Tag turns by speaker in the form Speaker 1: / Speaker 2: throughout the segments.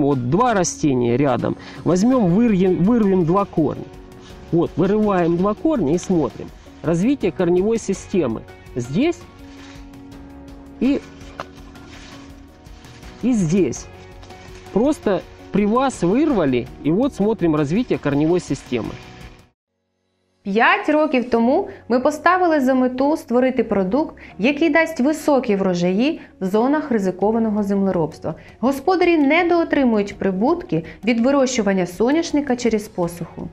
Speaker 1: Вот два растения рядом. Возьмем, вырвем, вырвем два корня. Вот, вырываем два корня и смотрим. Развитие корневой системы. Здесь и, и здесь. Просто при вас вырвали, и вот смотрим развитие корневой системы.
Speaker 2: П'ять років тому ми поставили за мету створити продукт, який дасть високі врожаї в зонах ризикованого землеробства. Господарі недоотримують прибутки від вирощування соняшника через посуху.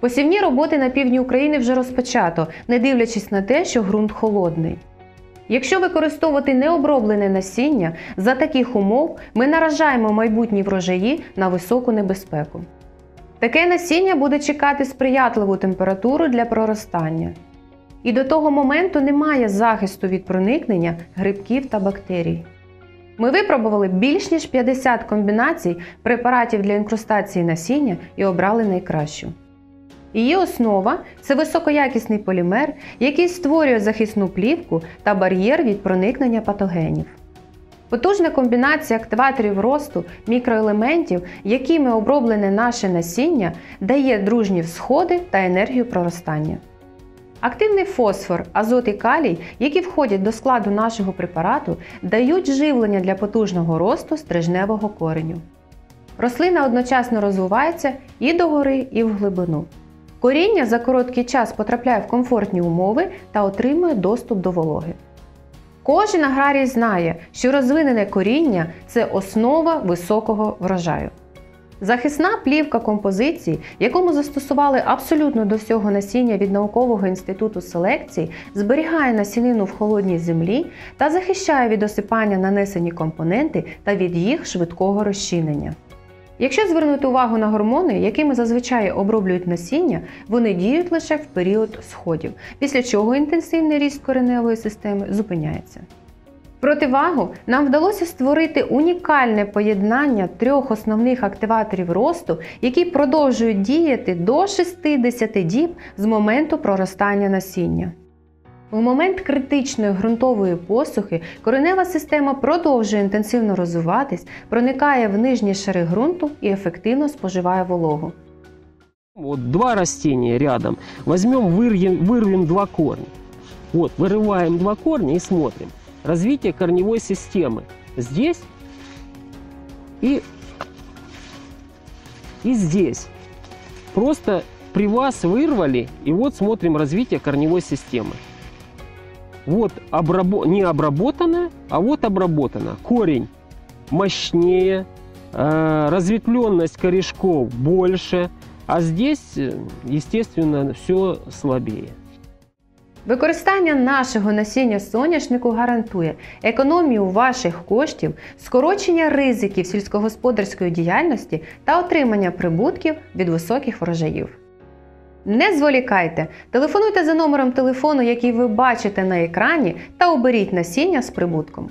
Speaker 2: Посівні роботи на півдні України вже розпочато, не дивлячись на те, що ґрунт холодний. Якщо використовувати необроблене насіння, за таких умов ми наражаємо майбутні врожаї на високу небезпеку. Таке насіння буде чекати сприятливу температуру для проростання. І до того моменту немає захисту від проникнення грибків та бактерій. Ми випробували більш ніж 50 комбінацій препаратів для інкрустації насіння і обрали найкращу. Її основа це високоякісний полімер, який створює захисну плівку та бар'єр від проникнення патогенів. Потужна комбінація активаторів росту мікроелементів, якими оброблене наше насіння, дає дружні всходи та енергію проростання. Активний фосфор, азот і калій, які входять до складу нашого препарату, дають живлення для потужного росту стрижневого кореню. Рослина одночасно розвивається і догори, і в глибину. Коріння за короткий час потрапляє в комфортні умови та отримує доступ до вологи. Кожен аграрій знає, що розвинене коріння це основа високого врожаю. Захисна плівка композиції, яку ми застосували абсолютно до всього насіння від наукового інституту селекції, зберігає насінину в холодній землі та захищає від осипання нанесені компоненти та від їх швидкого розчинення. Якщо звернути увагу на гормони, якими зазвичай оброблюють насіння, вони діють лише в період сходів, після чого інтенсивний ріст кореневої системи зупиняється. Противагу нам вдалося створити унікальне поєднання трьох основних активаторів росту, які продовжують діяти до 60 діб з моменту проростання насіння. У момент критичної ґрунтової посухи коренева система продовжує інтенсивно розвиватись, проникає в нижні шари ґрунту і ефективно споживає вологу.
Speaker 1: Вот два растения рядом. Возьмем, вырвем, вырвем два корня. Вот, вырываем два корня и смотрим. Развитие корневой системы. Здесь и, и здесь. Просто при вас вырвали, и вот смотрим развитие корневой системы. Вот обрабо... не обработано, а вот обработано. Корень мощнее, э, разветвленность корешков больше, а здесь, э, естественно, все слабее.
Speaker 2: Використання нашого насіння соняшнику гарантує економію ваших коштів, скорочення ризиків сільськогосподарської діяльності та отримання прибутків від високих врожаїв. Не зволікайте, телефонуйте за номером телефону, який ви бачите на екрані, та оберіть насіння з прибутком.